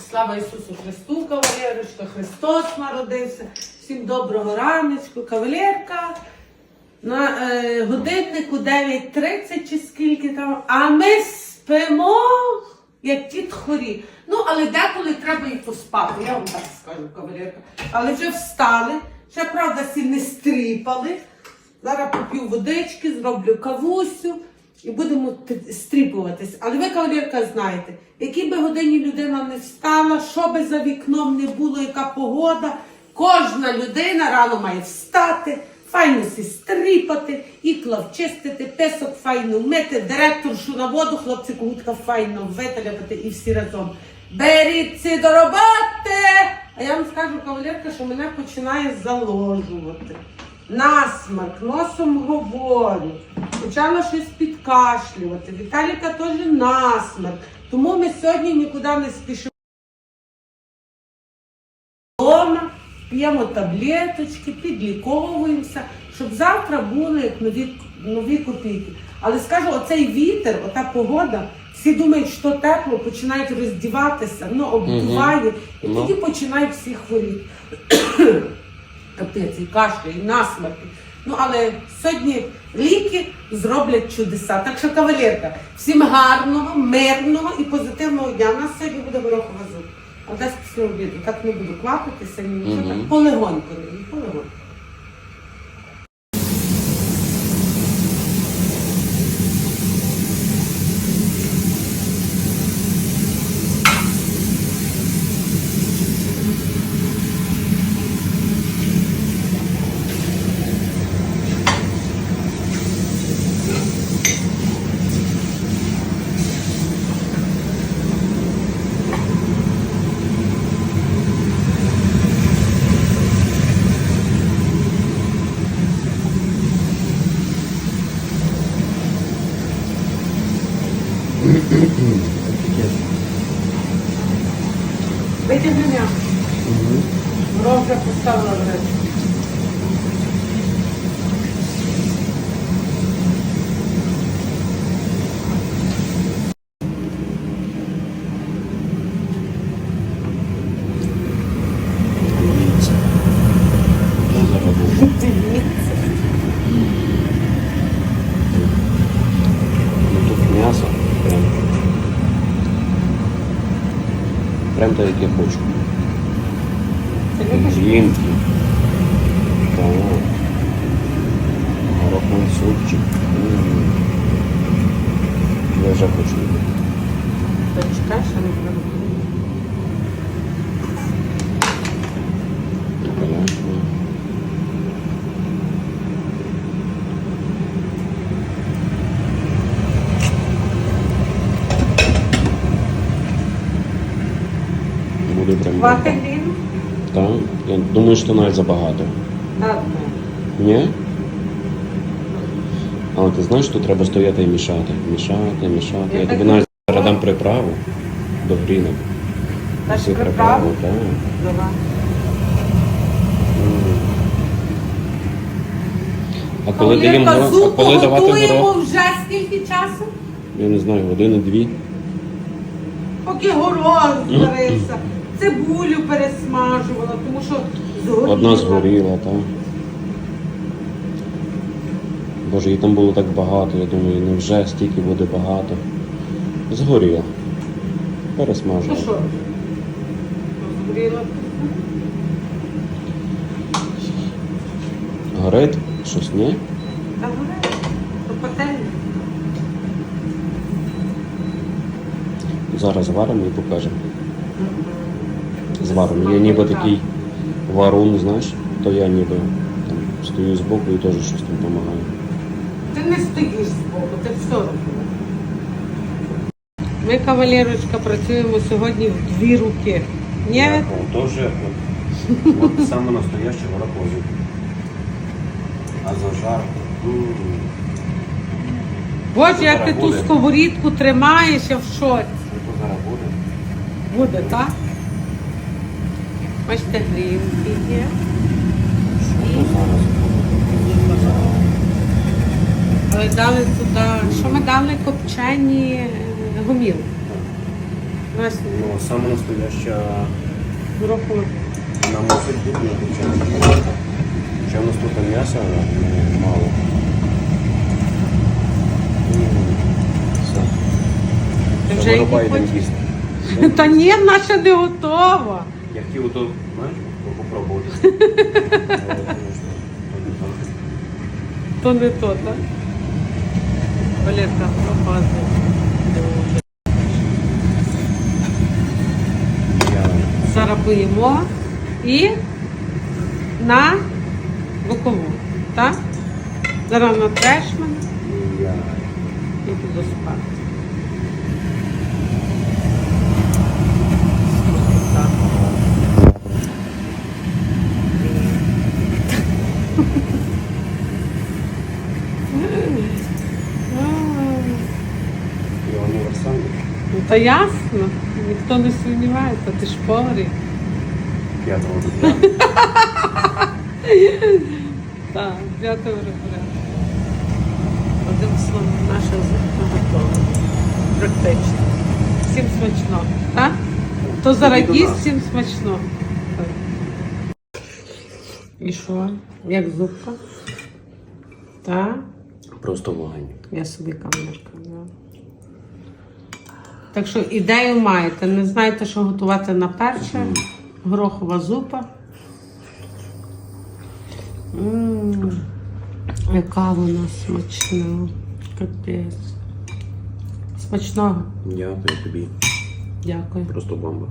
Слава Ісусу Христу, кавалерочка, Христос народився. Всім доброго раночку, кавалерка. На е, годиннику 9.30 чи скільки там, а ми спимо, як ті тхорі. Ну, але деколи треба і поспати, я вам так скажу, кавалерка. Але вже встали, ще, правда, сі не стріпали. Зараз поп'ю водички, зроблю кавусю і будемо стріпуватись. Але ви, кавалерка, знаєте, якій би годині людина не встала, що би за вікном не було, яка погода, кожна людина рано має встати, файно сі стріпати, ікла вчистити, песок файно вмити, директоршу на воду, хлопці когутка файно виталяти і всі разом. Беріться до роботи! А я вам скажу, кавалерка, що мене починає заложувати. Насмарк, носом говорю. Почала щось підкашлювати. Віталіка теж насмарк. Тому ми сьогодні нікуди не спішимо вдома, п'ємо таблеточки, підліковуємося, щоб завтра були як нові, нові копійки. Але скажу, оцей вітер, ота погода, всі думають, що тепло, починають роздіватися, ну, обдуває, і Ну. тоді починають всі хворіти. Капець, і кашля, і насмерки. Ну, але сьогодні ліки зроблять чудеса. Так що, кавалерка, всім гарного, мирного і позитивного дня. У нас сьогодні буде горохова зуб. А десь після обіду. Так не буду клапатися, ні нічого. Мгм. Так полегонько, полегонько. Витягни м'ясо. Ворог вже поставила в речі. Ну тут м'ясо. Прям. Прям так, як я хочу. Так. Супчик. Я вже хочу. Та чекай, що не буде. Понятно. Прям. Хватить? Так. Я думаю, що навіть забагато. Так. Ні? Але ти знаєш, що треба стояти і мішати. Мішати, мішати. Я Я тобі навіть зараз дам приправу до грінок. Всі приправу? так. Давай. А коли даємо горох, а коли давати горох, вже скільки часу? я не знаю, години-дві. Поки горох зварився, цибулю пересмажувала, тому що згоріла. Одна згоріла, так. Боже, її там було так багато, я думаю, ну вже стільки буде багато. Згоріла. Ну що? Згоріла. Горить? Щось ні? Та горе, то пательня. Зараз зваримо і покажемо. Зваримо. Я ніби такий варун, знаєш, то я ніби там стою збоку і теж щось там допомагаю. Ти не стоїш збоку, ти все робила. Ми, кавалерочка, працюємо сьогодні в дві руки. Ні? Тоже от, саме настоящий гороховий. А зажар. Боже, як ти ту сковорідку тримаєш, я в шоці. Зараз буде? Буде, так? Бачите, грінки є. Буде? Але дали туди, що ми дали копчені е, гомілки. Ну, саме настояща горохова. на мусить тут не включається. Ще у нас тут м'яса ну, мало. Все. Вже вирубай йдемо їсти. Та ні, ще не готова. Я хотів ото, знаєш, попробувати. То не. То так? Валерка, пропаде. Я Зараз поїмо і на бокову. Так? Зараз натреш мене і буду спати. Так. я універсальний. Ну та ясно, ніхто не сумнівається, ти ж повар. П'ятого дня. Так, п'ятого ребра. Одним словом, наша зубка готова. Практично. Всім смачно. Так? Хто зараз їсть, всім смачно. І що? Як зубка? Так? Просто вогонь. Я собі камерка. взяла. Так що ідею маєте. Не знаєте, що готувати на перше. Горохова зупа. М, Яка вона смачна. Капець. Смачного. Дякую тобі. Дякую. Просто бомба.